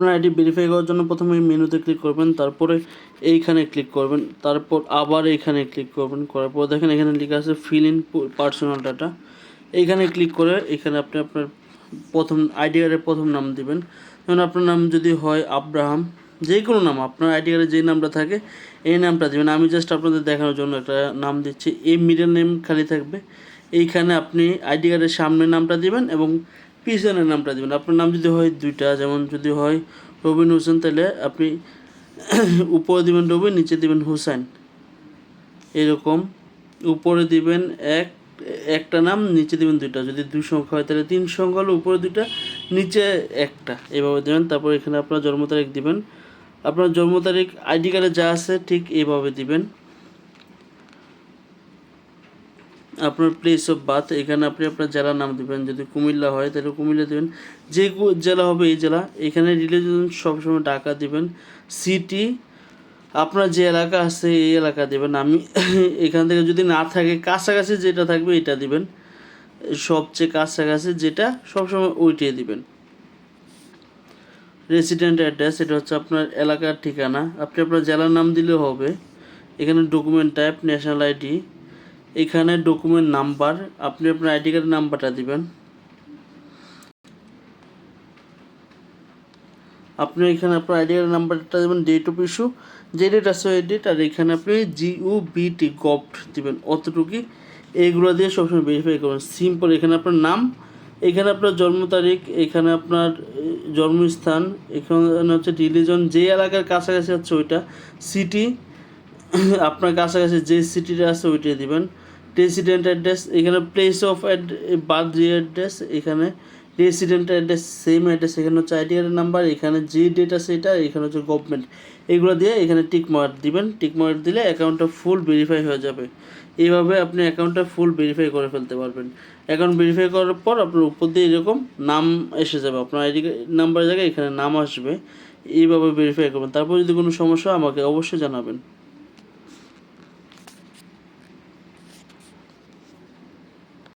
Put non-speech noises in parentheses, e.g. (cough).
আপনার ID verify করার জন্য প্রথমে মেনুতে ক্লিক করবেন, তারপরে এইখানে ক্লিক করবেন, তারপর আবার এইখানে ক্লিক করবেন, করার পর দেখেন এখানে লেখা আছে ফিল ইন পার্সোনাল ডাটা এইখানে ক্লিক করে এখানে আপনি আপনার প্রথম আইডি কার্ডের প্রথম নাম দিবেন। যেমন আপনার নাম যদি হয় আব্রাহাম যে কোনো নাম, আপনার আইডি কার্ডে যে নামটা থাকে, এই নামটা দিবেন। আমি জাস্ট আপনাদের দেখানোর জন্য একটা নাম দিচ্ছি, এই মিডল নেম খালি থাকবে। এইখানে আপনি আইডি কার্ডের সামনের নামটা দিবেন এবং পিছনের নামটা দিবেন। আপনার নাম যদি হয় দুইটা, যেমন যদি হয় রবিন হোসেন, তাহলে আপনি (coughs) উপরে দিবেন রবিন, নিচে দিবেন হুসেন। এরকম উপরে দিবেন এক, একটা নাম, নিচে দিবেন দুইটা। যদি দুই সংখ্যা হয়, তাহলে তিন সংখ্যা হলে উপরে দুইটা, নিচে একটা। এভাবে দেবেন। তারপর এখানে আপনার জন্ম তারিখ দিবেন। আপনার জন্ম তারিখ আইডি কার্ডে যা আছে, ঠিক এইভাবে দিবেন। আপনার প্লেস অফ বার্থ এখানে আপনি আপনার জেলার নাম দেবেন। যদি কুমিল্লা হয়, তাহলে কুমিল্লা দিবেন। যে জেলা হবে এই জেলা, এখানে রিলিজন সবসময় ঢাকা দিবেন। সিটি আপনার যে এলাকা আছে, এই এলাকা দেবেন। আমি (coughs) এখান থেকে যদি না থাকে, কাছাকাছি যেটা থাকবে, এটা দিবেন। সবচেয়ে কাছাকাছি যেটা, সবসময় ওইটাই দিবেন। রেসিডেন্ট অ্যাড্রেস এটা হচ্ছে আপনার এলাকার ঠিকানা। আপনি আপনার জেলার নাম দিলেও হবে। এখানে ডকুমেন্ট টাইপ ন্যাশনাল আইডি এখানে ডকুমেন্ট নাম্বার আপনি আপনার আইডি কার্ডের নাম্বারটা দিবেন। আপনি এখানে আপনার আইডি কার্ডের নাম্বারটা দেবেন ডেট অফ ইস্যু যে ডেট আছে ওই ডেট আর এখানে আপনি জিউ বিটি গভট দিবেন। অতটুকুই এইগুলো দিয়ে সবসময় ভেরিফাই করবেন। সিম্পল এখানে আপনার নাম, এখানে আপনার জন্ম তারিখ, এখানে আপনার জন্মস্থান, এখানে হচ্ছে রিলিজন যে এলাকার কাছাকাছি আছে ওইটা সিটি আপনার কাছাকাছি যে সিটিটা আছে ওইটাই দিবেন। রেসিডেন্ট অ্যাড্রেস এখানে প্লেস অফ বার্থ যে অ্যাড্রেস এখানে রেসিডেন্ট অ্যাড্রেস সেম অ্যাড্রেস এখানে হচ্ছে আইডি কার্ডের নাম্বার এখানে যে ডেট এটা, এখানে হচ্ছে গভর্নমেন্ট এগুলো দিয়ে এখানে টিক মার্ক দিবেন টিক মার্ক দিলে অ্যাকাউন্টটা ফুল ভেরিফাই হয়ে যাবে। এইভাবে আপনি অ্যাকাউন্টটা ফুল ভেরিফাই করে ফেলতে পারবেন। অ্যাকাউন্ট ভেরিফাই করার পর আপনার উপর দিয়ে এরকম নাম এসে যাবে। আপনার আইডি নাম্বারের জায়গায় এখানে নাম আসবে। এইভাবে ভেরিফাই করবেন। তারপর যদি কোনো সমস্যা আমাকে অবশ্যই জানাবেন।